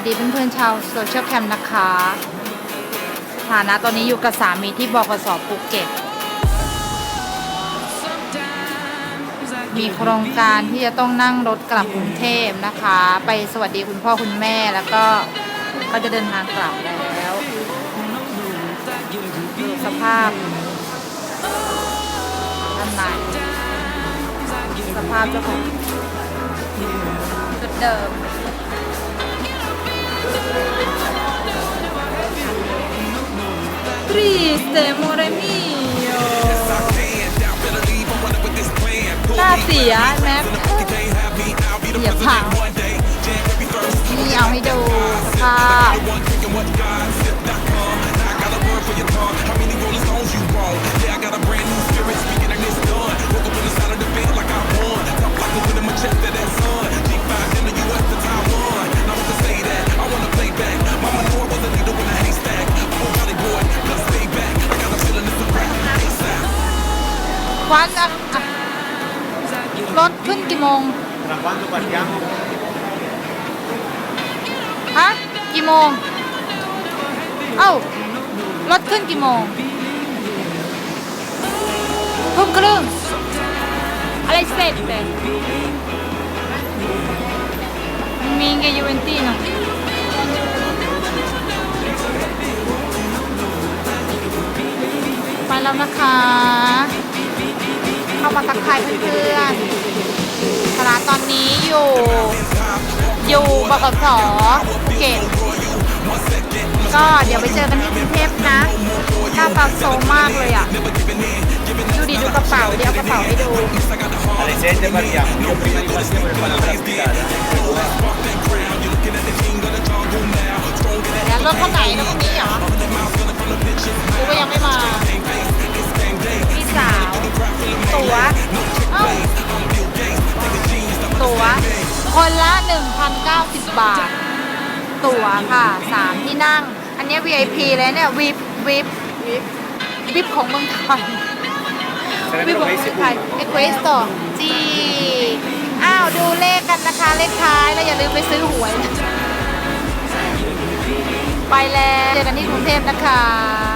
วัสดีเพื่อนๆชาวโซเชียลแคมนะคะฐานะตอนนี้อยู่กับสามีที่บกสภูเก็ต มีโครงการที่จะต้องนั่งรถกลับกรุงเทพนะคะ ไปสวัสดีคุณพ่อคุณแม่แล้วก็ก็จะเดินทางกลับแล้วดูสภาพด้านในสภาพเจ้าของจุดเดิม Triste, amore mio หน้าเสียแม็กเหยียบผา วันอะอะรถขึ้นกี่โมง Tra quando partiamo? ฮะกี่โมง เอ้ารถขึ้นกี่โมงทุ่มครึ่งอะไรเสร็จเลยมีไงยูเวนตี้เนาะไปแล้วนะคะเข้ามาทักทายเพื่อนๆคณะตอนนี้อยู่ อยู่บกสภูเก็ตก็เดี๋ยวไปเจอกันที่กรุงเทพนะหน้าตาโซมากเลยอะ ดูดิดูกระเป๋า เดี๋ยวเอากระเป๋าให้ดูเดี๋ยวรถคันไหนนะพรุ่งนี้เหรอกูก็ยังไม่มา ตั๋ว คนละ 1,090 บาท ตั๋วค่ะ 3 ที่นั่ง อันเนี้ย VIP เลยเนี่ย VIP VIP VIP ของเมืองไทยวิว Sarebbero ของ paesi ไทย puri. เอ q ว e สต์จีอ้าวดูเลขกันนะคะ เลขท้ายแล้วอย่าลืมไปซื้อหวยนะไปแล้ว เจอกันที่กรุงเทพนะคะ